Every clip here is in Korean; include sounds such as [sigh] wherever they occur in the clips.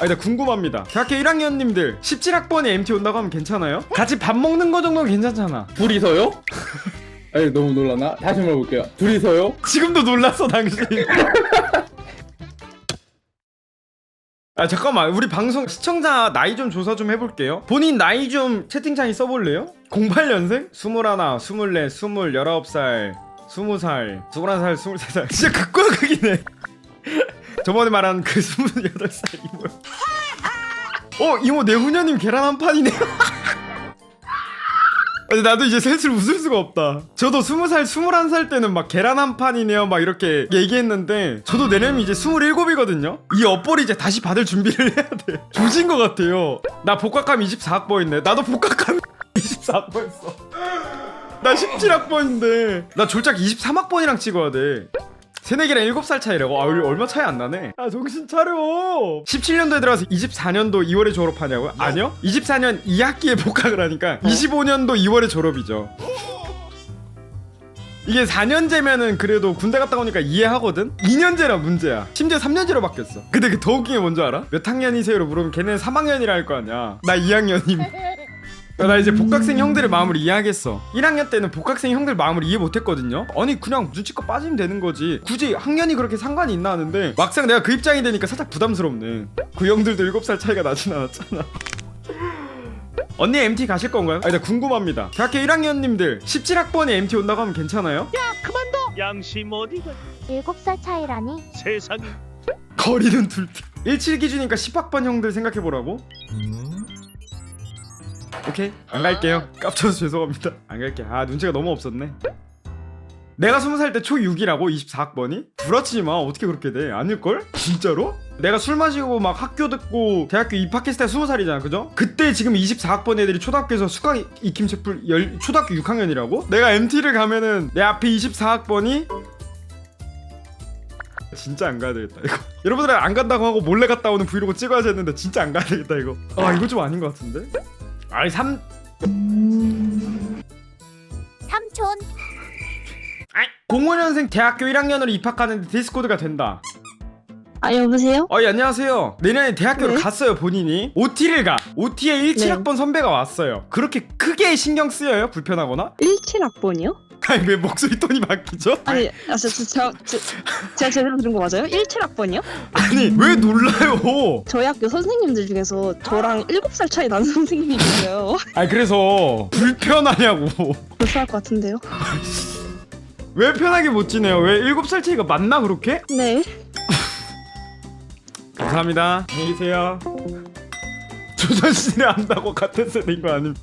아니 나 궁금합니다 대학교 1학년님들 17학번에 MT 온다고 하면 괜찮아요? 같이 밥 먹는 거 정도는 괜찮잖아 둘이서요? [laughs] 아니 너무 놀랐나? 다시 한번 볼게요. 둘이서요? 지금도 놀랐어 당신 [laughs] 아 잠깐만 우리 방송 시청자 나이 좀 조사 좀 해볼게요 본인 나이 좀 채팅창에 써볼래요? 08년생? 21, 24, 20, 19살 20살 21살 23살 진짜 극과 극이네 [laughs] 저번에 말한 그 28살 이모 어 이모 내후년님 계란 한 판이네 근데 [laughs] 나도 이제 슬슬 웃을 수가 없다. 저도 20살, 21살 때는 막 계란 한 판이네요. 막 이렇게 얘기했는데, 저도 내년이면 이제 27이거든요? 이 업벌이 이제 다시 받을 준비를 해야 돼. 조진 것 같아요. 나 복학하면 24학번인데, 나도 복학하면 24학번했어. [laughs] 나 17학번인데, 나 졸작 23학번이랑 찍어야 돼. 새내기랑 7살 차이라고? 아, 우리 얼마 차이 안 나네. 아, 정신 차려. 17년도에 들어가서 24년도 2월에 졸업하냐고요? 아니요. 24년 2학기에 [laughs] 복학을 하니까 25년도 2월에 졸업이죠. 이게 4년제면은 그래도 군대 갔다 오니까 이해하거든? 2년제라 문제야. 심지어 3년제로 바뀌었어. 근데 그 더 웃긴 게 뭔지 알아? 몇 학년이세요로 물으면 걔네는 3학년이라 할 거 아니야. 나 2학년임. [laughs] 나 이제 복학생 형들의 마음을 이해하겠어. 1학년 때는 복학생 형들 마음을 이해 못했거든요. 아니 그냥 눈치껏 빠지면 되는 거지. 굳이 학년이 그렇게 상관이 있나 하는데 막상 내가 그 입장이 되니까 살짝 부담스럽네. 그 형들도 7살 차이가 나진 않았잖아. [laughs] 언니 MT 가실 건가요? 아니 나 궁금합니다. 대학교 1학년님들 17학번에 MT 온다고 하면 괜찮아요? 양심 어디가 7살 차이라니? 세상에 거리는 둘. 17 기준이니까 10학번 형들 생각해 보라고. 오케이 안 갈게요. 깝쳐서 죄송합니다. 안 갈게. 아 눈치가 너무 없었네. 내가 20살 때 초6이라고 24학번이? 부라치지 마. 어떻게 그렇게 돼? 아닐걸? 진짜로? 내가 술 마시고 막 학교 듣고 대학교 입학했을 때 20살이잖아. 그죠? 그때 지금 24학번 애들이 초등학교에서 수학 익힘 체풀 열, 초등학교 6학년이라고? 내가 MT를 가면은 내 앞에 24학번이 진짜 안 가야 되겠다 이거 [laughs] 여러분들 안 간다고 하고 몰래 갔다 오는 브이로그 찍어야지 했는데 진짜 안 가야 되겠다 이거 아 이거 좀 아닌 것 같은데 아니 3 삼촌. 05년생 대학교 1학년으로 입학하는데 디스코드가 된다. 아 여보세요? 어이 안녕하세요. 내년에 대학교를 네. 갔어요 본인이. OT를 가. OT에 17학번 선배가 왔어요. 그렇게 크게 신경 쓰여요 불편하거나? 17학번이요? 아니 왜 목소리 톤이 바뀌죠? 아니 아, 저, 저, 저, 저, 제가 제대로 들은 거 맞아요? 17학번이요? 아니 왜 놀라요 저희 학교 선생님들 중에서 저랑 7살 차이 나는 [laughs] 선생님이 계세요 아니 그래서 불편하냐고 불쌍할 것 같은데요? 왜 편하게 못 지내요 왜 7살 차이가 맞나 그렇게? 네 감사합니다. 안녕히 계세요. 조선시대 안다고 같은 세대인 거 아님?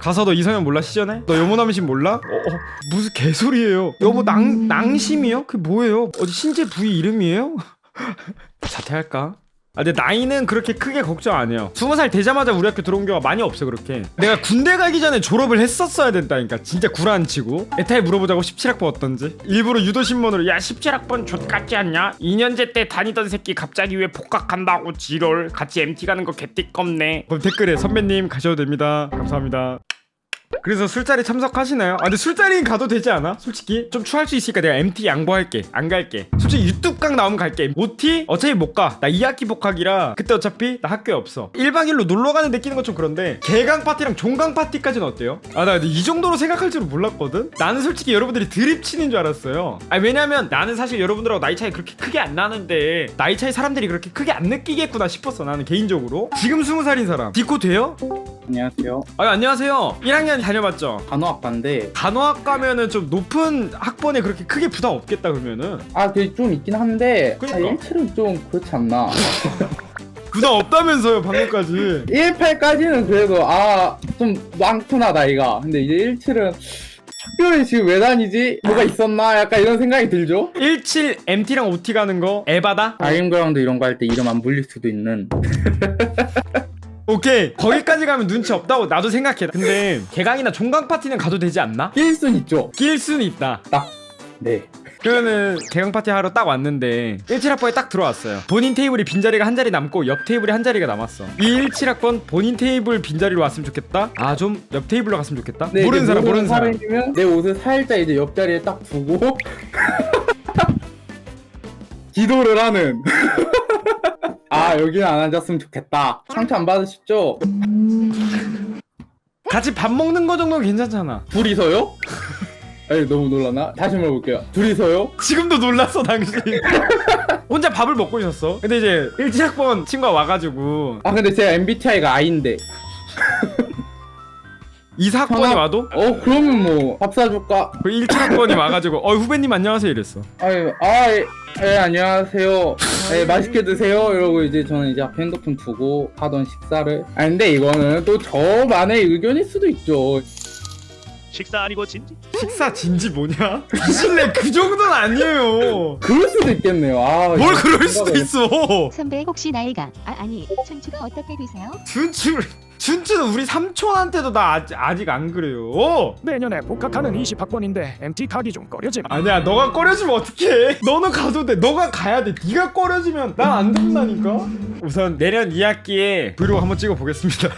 가서 너 이성현 몰라 시전에? 너 여모남신 몰라? 어, 어, 무슨 개소리예요? 여보 낭 낭심이요? 그게 뭐예요? 어디 신체 부위 이름이에요? [laughs] 자퇴할까? 아 근데 나이는 그렇게 크게 걱정 안 해요. 스무 살 되자마자 우리 학교 들어온 경우가 많이 없어 그렇게. 내가 군대 가기 전에 졸업을 했었어야 된다니까. 진짜 구라 안 치고. 에타에 물어보자고 17학번 어떤지. 일부러 유도 신문으로 야 17학번 족같지 않냐? 2년제 때 다니던 새끼 갑자기 왜 복학한다고 지롤. 같이 MT 가는 거 개띠껍네. 그럼 댓글에 선배님 가셔도 됩니다. 감사합니다. 그래서 술자리 참석하시나요? 아 근데 술자리는 가도 되지 않아? 솔직히 좀 추할 수 있으니까 내가 MT 양보할게 안 갈게 솔직히 유튜브 강 나오면 갈게 OT 어차피 못가나 2학기 복학이라 그때 어차피 나 학교에 없어 1박 2일로 놀러가는 느끼는 건 좀 그런데 개강 파티랑 종강 파티까지는 어때요? 아 나 이 정도로 생각할 줄은 몰랐거든? 나는 솔직히 여러분들이 드립 치는 줄 알았어요 아 왜냐면 나는 사실 여러분들하고 나이 차이 그렇게 크게 안 나는데 나이 차이 사람들이 그렇게 크게 안 느끼겠구나 싶었어 나는 개인적으로 지금 20살인 사람 디코 돼요? 안녕하세요. 아 안녕하세요 1학년 다녀봤죠? 간호학과인데 간호학 가면은 좀 높은 학번에 그렇게 크게 부담 없겠다 그러면은 아 그게 좀 있긴 한데 아, 그러니까. 17은 좀 그렇지 않나? [laughs] 부담 없다면서요 방금까지 18까지는 그래도 아좀 많구나 나이가. 근데 이제 17은 학교에 지금 왜 다니지? 뭐가 있었나? 약간 이런 생각이 들죠? 17 MT랑 OT 가는 거 에바다? 아임그라운드 이런 거 할 때 이름 안 불릴 수도 있는 [laughs] 오케이. 거기까지 가면 눈치 없다고 나도 생각해. 근데 개강이나 종강 파티는 가도 되지 않나? 1순 있죠? 낄 수는 있다. 네. 그러면은 개강 파티 하러 딱 왔는데 17학번에 딱 들어왔어요. 본인 테이블이 빈자리가 한 자리 남고 옆 테이블이 한 자리가 남았어. 이 17학번 본인 테이블 빈자리로 왔으면 좋겠다? 아 좀 옆 테이블로 갔으면 좋겠다? 네, 모르는 이제 사람 모르는 사람. 사람이면 내 옷을 살짝 이제 옆자리에 딱 두고 [laughs] 기도를 하는 [laughs] 아 여기는 안 앉았으면 좋겠다 상처 안 받으셨죠? 같이 밥 먹는 거 정도는 괜찮잖아 둘이서요? 에이 너무 놀라나? 다시 한번 볼게요 둘이서요? 지금도 놀랐어 당신 혼자 밥을 먹고 있었어 근데 이제 1학번 친구가 와가지고 아 근데 제가 MBTI가 I인데 2사학번이 전화- 와도 어 그러면 뭐 밥 사줄까? 그 1학번이 와가지고 어 후배님 안녕하세요 이랬어 아유 아 예, 예, 안녕하세요 예, 맛있게 드세요. 이러고 이제 저는 이제 앞에 핸드폰 두고 하던 식사를. 아 근데 이거는 또 저만의 의견일 수도 있죠. 식사 아니고 진지? 식사 진지 뭐냐? 비실래? 그 정도는 아니에요. 그럴 수도 있겠네요. 아 뭘 이거 그럴 수도 생각을- 있어. 선배 혹시 나이가 아 아니 춘추가 어떻게 되세요? 준추 준추는 우리 삼촌한테도 나 아직, 아직 안 그래요. 내년에 복학하는 20학번인데 MT 가기 좀 꺼려지 마. 아니야 너가 꺼려지면 어떡해? 너는 가도 돼. 너가 가야 돼. 네가 꺼려지면 난 안 된다니까? 우선 내년 2학기에 브이로그 한번 찍어 보겠습니다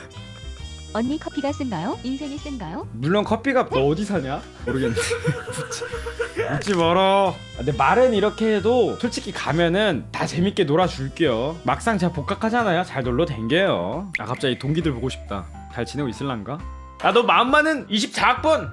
언니 커피가 쓴가요? 인생이 쓴가요? 물론 커피가 너 어디 사냐? 모르겠는데 [laughs] 웃지 말어 근데 말은 이렇게 해도 솔직히 가면은 다 재밌게 놀아줄게요 막상 제가 복학하잖아요 잘 놀러 댕겨요 아 갑자기 동기들 보고 싶다 잘 지내고 있을란가? 아 너 마음만은 24학번